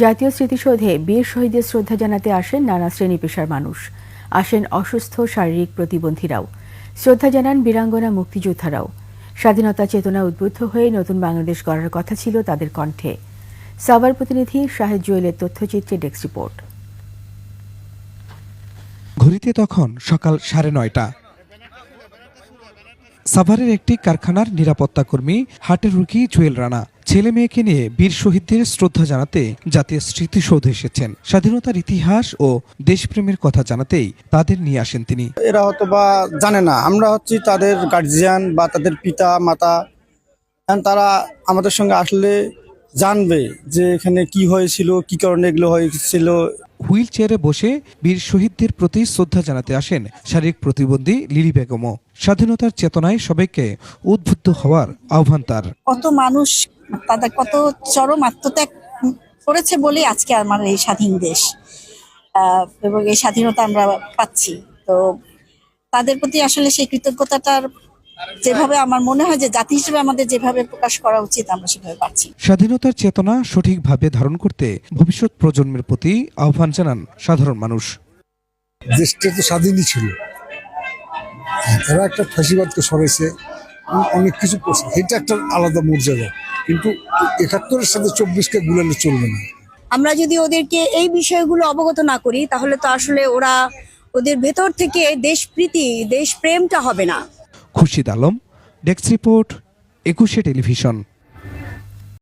জাতীয় স্মৃতিসৌধে বীর শহীদের শ্রদ্ধা জানাতে আসেন নানা শ্রেণি পেশার মানুষ। আসেন অসুস্থ শারীরিক প্রতিবন্ধীরাও। শ্রদ্ধা জানান বীরাঙ্গনা মুক্তিযোদ্ধারাও। স্বাধীনতা চেতনা উদ্বুদ্ধ হয়ে নতুন বাংলাদেশ গড়ার কথা ছিল তাদের কণ্ঠে। সাভার প্রতিনিধি শাহেদ জুয়েলের তথ্যচিত্রে ডেস্ক রিপোর্ট। ঘড়িতে তখন সকাল সাড়ে নয়টা। সাভারের একটি কারখানার নিরাপত্তা কর্মী, হাটের রুগী জুয়েল রানা। ছেলে মেয়েকে নিয়ে বীর শহীদদের শ্রদ্ধা জানাতে জাতীয় স্মৃতিসৌধ এসেছেন। স্বাধীনতার ইতিহাস ও দেশপ্রেমের কথা জানাতেই তাদের নিয়ে আসেন তিনি। এরা হয়তো বা জানে না। আমরা হচ্ছি তাদের গার্জিয়ান বা তাদের পিতা মাতা। তারা আমাদের সঙ্গে আসলে জানবে যে এখানে কি হয়েছিল কি কারণে এগুলো হয়েছিল। হুইল চেয়ারে বসে বীর শহীদদের প্রতি শ্রদ্ধা জানাতে আসেন শারীরিক প্রতিবন্ধী লিলি বেগমও। স্বাধীনতার চেতনায় সবাইকে উদ্বুদ্ধ হওয়ার আহ্বান তার। কত মানুষ তাদের কত চরম আত্মত্যাগ করেছে বলে আজকে আমার এই স্বাধীন দেশ। এবং এই স্বাধীনতা আমরা পাচ্ছি। তো তাদের প্রতি আসলে সেই কৃতজ্ঞতাটার যেভাবে আমার মনে হয় যে জাতি হিসেবে আমাদের যেভাবে প্রকাশ করা উচিত আমরা সেভাবে পাচ্ছি। স্বাধীনতার চেতনা সঠিকভাবে ধারণ করতে ভবিষ্যৎ প্রজন্মের প্রতি আহ্বান জানান সাধারণ মানুষ। দেশটা তো স্বাধীনই ছিল। তারা একটা ফাঁসিবাদকে সরাইছে। অ- অনেক কিছু করছে। এটা একটা আলাদা মর্যাদা। কিন্তু একাত্তরের সাথে চব্বিশকে গুলালে চলবে না। আমরা যদি ওদেরকে এই বিষয়গুলো অবগত না করি তাহলে তো আসলে ওরা ওদের ভেতর থেকে দেশপ্রীতি দেশপ্রেমটা হবে না। খুশিদ আলম ডেক্স রিপোর্ট একুশে টেলিভিশন।